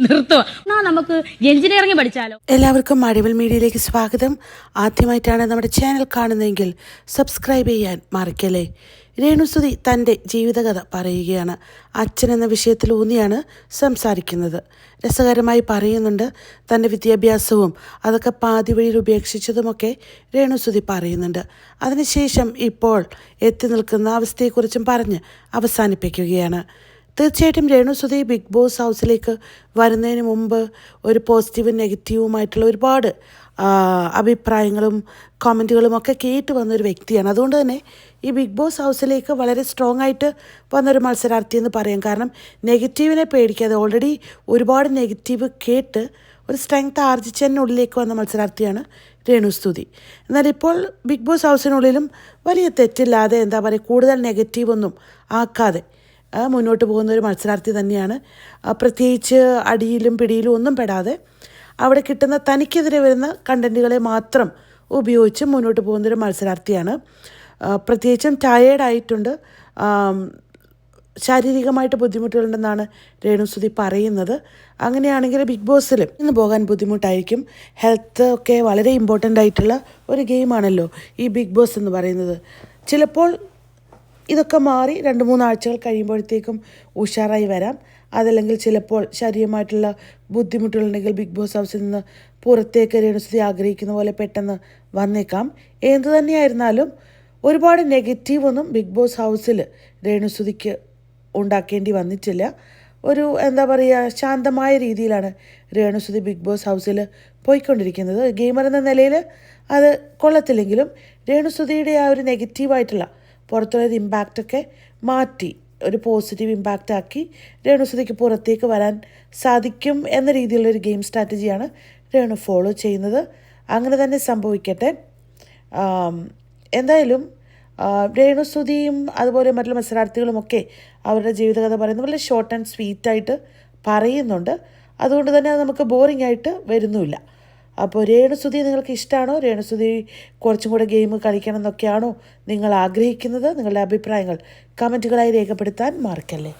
നമുക്ക് എഞ്ചിനീയറിംഗ് പഠിച്ചാലോ? എല്ലാവർക്കും മഴവിൽ മീഡിയയിലേക്ക് സ്വാഗതം. ആദ്യമായിട്ടാണ് നമ്മുടെ ചാനൽ കാണുന്നതെങ്കിൽ സബ്സ്ക്രൈബ് ചെയ്യാൻ മറക്കല്ലേ? രേണുസുതി തന്റെ ജീവിതകഥ പറയുകയാണ്. അച്ഛൻ എന്ന വിഷയത്തിൽ ഊന്നിയാണ് സംസാരിക്കുന്നത്. രസകരമായി പറയുന്നുണ്ട് തന്റെ വിദ്യാഭ്യാസവും അതൊക്കെ പാതി വഴിയിൽ ഉപേക്ഷിച്ചതുമൊക്കെ രേണുസുതി പറയുന്നുണ്ട്. അതിനുശേഷം ഇപ്പോൾ എത്തി നിൽക്കുന്ന അവസ്ഥയെക്കുറിച്ചും പറഞ്ഞ് അവസാനിപ്പിക്കുകയാണ്. തീർച്ചയായിട്ടും രേണുസുതി ബിഗ് ബോസ് ഹൗസിലേക്ക് വരുന്നതിന് മുമ്പ് ഒരു പോസിറ്റീവും നെഗറ്റീവുമായിട്ടുള്ള ഒരുപാട് അഭിപ്രായങ്ങളും കമന്റുകളും ഒക്കെ കേട്ട് വന്നൊരു വ്യക്തിയാണ്. അതുകൊണ്ട് തന്നെ ഈ ബിഗ് ബോസ് ഹൗസിലേക്ക് വളരെ സ്ട്രോങ് ആയിട്ട് വന്നൊരു മത്സരാർത്ഥി എന്ന് പറയാം. കാരണം നെഗറ്റീവിനെ പേടിക്കാതെ ഓൾറെഡി ഒരുപാട് നെഗറ്റീവ് കേട്ട് ഒരു സ്ട്രെങ്ത് ആർജിച്ചതിനുള്ളിലേക്ക് വന്ന മത്സരാർത്ഥിയാണ് രേണുസ്തുതി എന്നാൽ ഇപ്പോൾ ബിഗ് ബോസ് ഹൗസിനുള്ളിലും വലിയ തെറ്റില്ലാതെ എന്താ പറയുക കൂടുതൽ നെഗറ്റീവൊന്നും ആക്കാതെ മുന്നോട്ട് പോകുന്ന ഒരു മത്സരാർത്ഥി തന്നെയാണ്. പ്രത്യേകിച്ച് അടിയിലും പിടിയിലും ഒന്നും പെടാതെ അവിടെ കിട്ടുന്ന തനിക്കെതിരെ വരുന്ന കണ്ടന്റുകളെ മാത്രം ഉപയോഗിച്ച് മുന്നോട്ട് പോകുന്ന ഒരു മത്സരാർത്ഥിയാണ്. പ്രത്യേകിച്ചും ടയേർഡായിട്ടുണ്ട് ശാരീരികമായിട്ട് ബുദ്ധിമുട്ടുകളുണ്ടെന്നാണ് രേണുസുതി പറയുന്നത്. അങ്ങനെയാണെങ്കിൽ ബിഗ് ബോസിൽ ഇന്ന് പോകാൻ ബുദ്ധിമുട്ടായിരിക്കും. ഹെൽത്ത് ഒക്കെ വളരെ ഇമ്പോർട്ടന്റ് ആയിട്ടുള്ള ഒരു ഗെയിമാണല്ലോ ഈ ബിഗ് ബോസ് എന്ന് പറയുന്നത്. ചിലപ്പോൾ ഇതൊക്കെ മാറി രണ്ട് മൂന്നാഴ്ചകൾ കഴിയുമ്പോഴത്തേക്കും ഉഷാറായി വരാം. അതല്ലെങ്കിൽ ചിലപ്പോൾ ശാരീരികമായിട്ടുള്ള ബുദ്ധിമുട്ടുകളുണ്ടെങ്കിൽ ബിഗ് ബോസ് ഹൗസിൽ നിന്ന് പുറത്തേക്ക് രേണുസ്ഥിതി ആഗ്രഹിക്കുന്ന പോലെ പെട്ടെന്ന് വന്നേക്കാം. എന്തു തന്നെയായിരുന്നാലും ഒരുപാട് നെഗറ്റീവൊന്നും ബിഗ് ബോസ് ഹൗസിൽ രേണുസുതിക്ക് ഉണ്ടാക്കേണ്ടി വന്നിട്ടില്ല. ഒരു എന്താ പറയുക ശാന്തമായ രീതിയിലാണ് രേണുസുതി ബിഗ് ബോസ് ഹൗസിൽ പോയിക്കൊണ്ടിരിക്കുന്നത്. ഗെയിമർ എന്ന നിലയിൽ അത് കൊള്ളത്തില്ലെങ്കിലും രേണുസുതിയുടെ ആ ഒരു നെഗറ്റീവായിട്ടുള്ള പുറത്തുള്ള ഇമ്പാക്റ്റൊക്കെ മാറ്റി ഒരു പോസിറ്റീവ് ഇമ്പാക്റ്റ് ആക്കി രേണുസുതിക്ക് പുറത്തേക്ക് വരാൻ സാധിക്കും എന്ന രീതിയിലുള്ള ഒരു ഗെയിം സ്ട്രാറ്റജിയാണ് രേണു ഫോളോ ചെയ്യുന്നത്. അങ്ങനെ തന്നെ സംഭവിക്കട്ടെ. എന്തായാലും രേണുസുതിയും അതുപോലെ മറ്റുള്ള മത്സരാർത്ഥികളുമൊക്കെ അവരുടെ ജീവിതകഥ പറയുന്നത് വളരെ ഷോർട്ട് ആൻഡ് സ്വീറ്റായിട്ട് പറയുന്നുണ്ട്. അതുകൊണ്ട് തന്നെ അത് നമുക്ക് ബോറിംഗ് ആയിട്ട് വരുന്നുമില്ല. അപ്പോൾ രേണുസുതി നിങ്ങൾക്ക് ഇഷ്ടമാണോ? രേണുസുതി കുറച്ചും കൂടെ ഗെയിം കളിക്കണം എന്നൊക്കെയാണോ നിങ്ങൾ ആഗ്രഹിക്കുന്നത്? നിങ്ങളുടെ അഭിപ്രായങ്ങൾ കമന്റുകളായി രേഖപ്പെടുത്താൻ മറക്കല്ലേ.